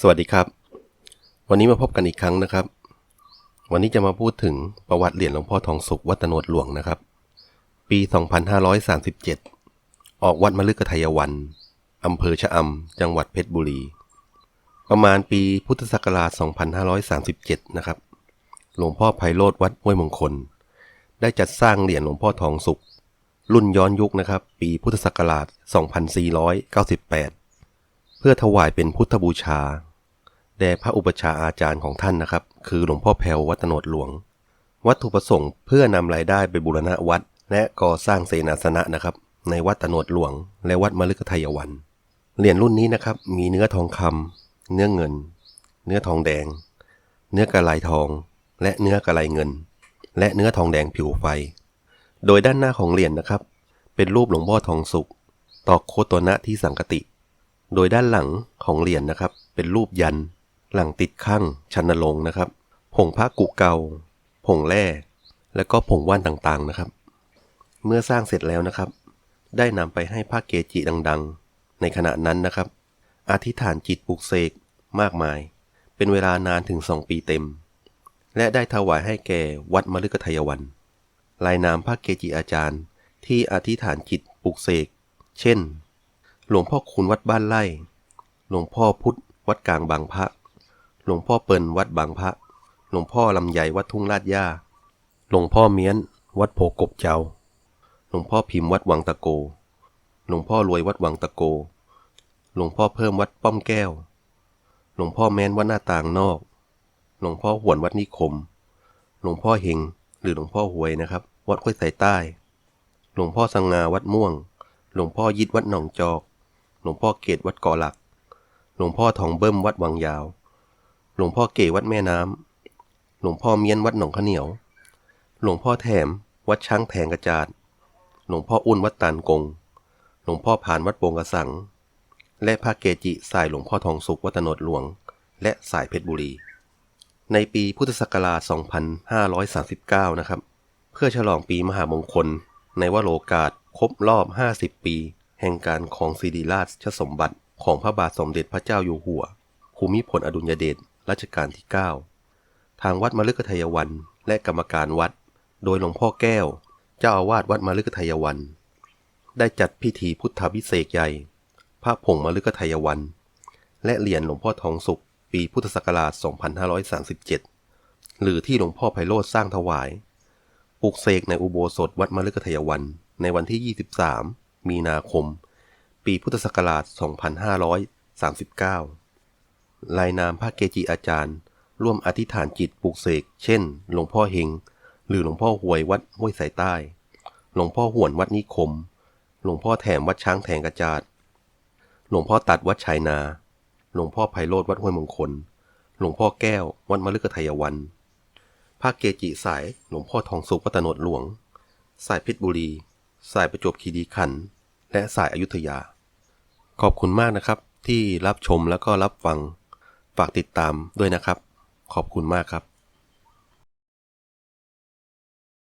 สวัสดีครับ วันนี้มาพบกันอีกครั้งนะครับ วันนี้จะมาพูดถึงประวัติเหรียญหลวงพ่อทองสุขวัดตโนดหลวงนะครับ ปี 2537 ออกวัดมฤคทายวันอำเภอชะอำจังหวัดเพชรบุรี ประมาณปีพุทธศักราช 2537 นะครับ หลวงพ่อไพโรธวัดห้วยมงคล ได้จัดสร้างเหรียญหลวงพ่อทองสุขรุ่นย้อนยุคนะครับ ปีพุทธศักราช 2498เพื่อถวายเป็นพุทธบูชา แด่พระอุปชฌาย์อาจารย์ของท่านนะครับ คือหลวงพ่อแพววัตโนดหลวง วัตถุประสงค์เพื่อนำรายได้ไปบูรณะวัด และก่อสร้างเสนาสนะนะครับ ในวัดตโนดหลวง และวัดมฤคทายวัน เหรียญรุ่นนี้นะครับ มีเนื้อทองคำเนื้อเงิน เนื้อทองแดง เนื้อกระไลทอง และเนื้อกระไลเงิน และเนื้อทองแดงผิวไฟ โดยด้านหน้าของเหรียญนะครับ เป็นรูปหลวงพ่อทองสุกตอกโคตรนะที่สังกติ โดยด้านหลังของเหรียญนะครับ เป็นรูปยัน หลังติดข้างชันนรงนะครับ ผงพระกุเกา ผงแร่ และก็ผงว่านต่างๆนะครับ เมื่อสร้างเสร็จแล้วนะครับ ได้นำไปให้พระเกจิดังๆ ในขณะนั้นนะครับ อธิษฐานจิตปลุกเสกมากมาย เป็นเวลานานถึงสองปีเต็ม และได้ถวายให้แก่วัดมฤคทายวัน ลายนามพระเกจิอาจารย์ที่อธิษฐานจิตปลุกเสก เช่น หลวงพ่อคุณวัดบ้านไร่ หลวงพ่อพุทธวัดกลางบางพระ หลวงพ่อเปิลวัดบางพระ หลวงพ่อลำใหญ่วัดทุ่งลาดย่า หลวงพ่อเมียน วัดโพกบเจ้า หลวงพ่อพิมพ์วัดวังตะโก หลวงพ่อรวยวัดวังตะโก หลวงพ่อเพิ่มวัดป้อมแก้ว หลวงพ่อแม้นวัดหน้าต่างนอก หลวงพ่อหวนวัดนิคม หลวงพ่อเฮงหรือหลวงพ่อหวยนะครับ วัดห้วยสายใต้ หลวงพ่อสังงาวัดม่วง หลวงพ่อยิดวัดหนองจอก หลวงพ่อเกตวัดกอหลัก หลวงพ่อทองเบิ้มวัดวังยาว หลวงพ่อเกวัดแม่น้ำหลวงพ่อเมียนวัดหนองข้าเหนียว หลวงพ่อแถมวัดช้างแทงกระจาด หลวงพ่ออุ่นวัดตาลกง หลวงพ่อผ่านวัดโปงกระสัง และพระเกจิสายหลวงพ่อทองสุขวัดตนดหลวง และสายเพชรบุรี ในปีพุทธศักราช 2539 นะครับ เพื่อฉลองปีมหามงคลในวโรกาสครบรอบ 50 ปี แห่งการของสิริราชสมบัติของพระบาทสมเด็จพระเจ้าอยู่หัว ภูมิพลอดุลยเดชรัชกาลที่ 9 ทางวัดมฤคทายวันและกรรมการวัด โดยหลวงพ่อแก้ว เจ้าอาวาสวัดมฤคทายวัน ได้จัดพิธีพุทธวิเศษใหญ่ พระผงมฤคทายวัน และเหรียญหลวงพ่อทองสุข ปีพุทธศักราช 2537 หรือที่หลวงพ่อไพโรธสร้างถวาย ปลุกเสกในอุโบสถวัดมฤคทายวันในวันที่ 23 มีนาคม ปีพุทธศักราช 2539 ลายนามพระเกจิอาจารย์ ร่วมอธิษฐานจิตปลุกเสก เช่น หลวงพ่อเฮง หรือหลวงพ่อหวยวัดห้วยสายใต้ หลวงพ่อห่วนวัดนิคม หลวงพ่อแถมวัดช้างแทงกระจาด หลวงพ่อตัดวัดชายนา หลวงพ่อไพโรธวัดห้วยมงคล หลวงพ่อแก้ววัดมฤคทายวันพระเกจิสายหลวงพ่อทองสุขวัตโนดหลวง สายเพชรบุรี สายประจวบคีรีขันธ์ และสายอายุธยา ขอบคุณมากนะครับ ที่รับชมแล้วก็รับฟัง ฝากติดตามด้วยนะครับ ขอบคุณมากครับ